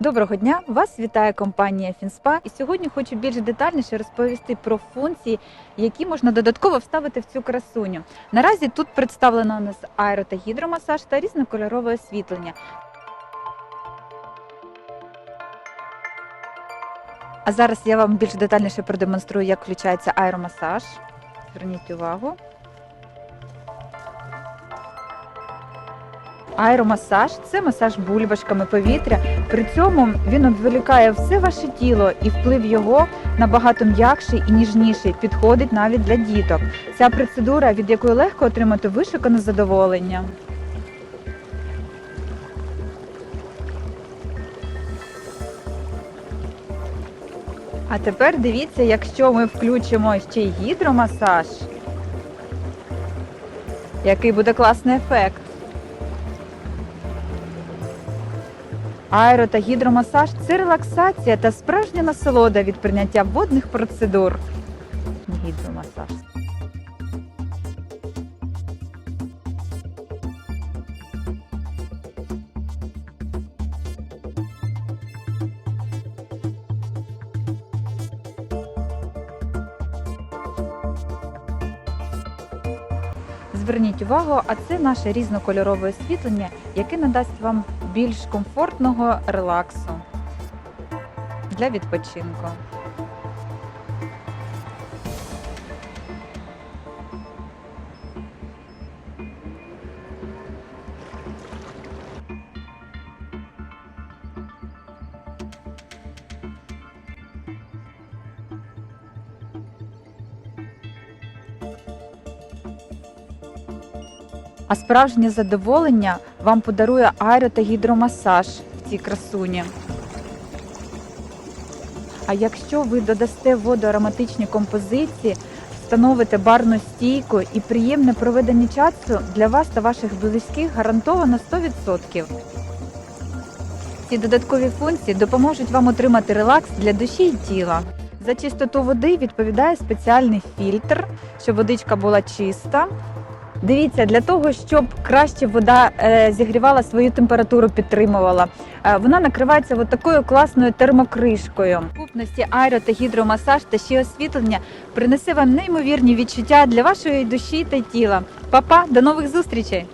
Доброго дня! Вас вітає компанія Фінспа. І сьогодні хочу більш детальніше розповісти про функції, які можна додатково вставити в цю красуню. Наразі тут представлено у нас аеро та гідромасаж та різнокольорове освітлення. А зараз я вам більш детальніше продемонструю, як включається аеромасаж. Зверніть увагу. Аеромасаж це масаж бульбашками повітря. При цьому він відволікає все ваше тіло і вплив його набагато м'якший і ніжніший, підходить навіть для діток. Ця процедура, від якої легко отримати вишукане задоволення. А тепер дивіться, якщо ми включимо ще й гідромасаж, який буде класний ефект. Аеро та гідромасаж це релаксація та справжня насолода від прийняття водних процедур. Гідромасаж. Зверніть увагу, а це наше різнокольорове освітлення, яке надасть вам більш комфортного релаксу для відпочинку. А справжнє задоволення вам подарує аеро та гідромасаж в цій красуні. А якщо ви додасте воду ароматичні композиції, встановите барну стійку і приємне проведення часу для вас та ваших близьких гарантовано 100%. Ці додаткові функції допоможуть вам отримати релакс для душі і тіла. За чистоту води відповідає спеціальний фільтр, щоб водичка була чиста. Дивіться, для того, щоб краще вода е, зігрівала свою температуру, підтримувала. е, Вона накривається от такою класною термокришкою. Купності аеро та гідромасаж та ще освітлення принесе вам неймовірні відчуття для вашої душі та тіла. Па-па, до нових зустрічей!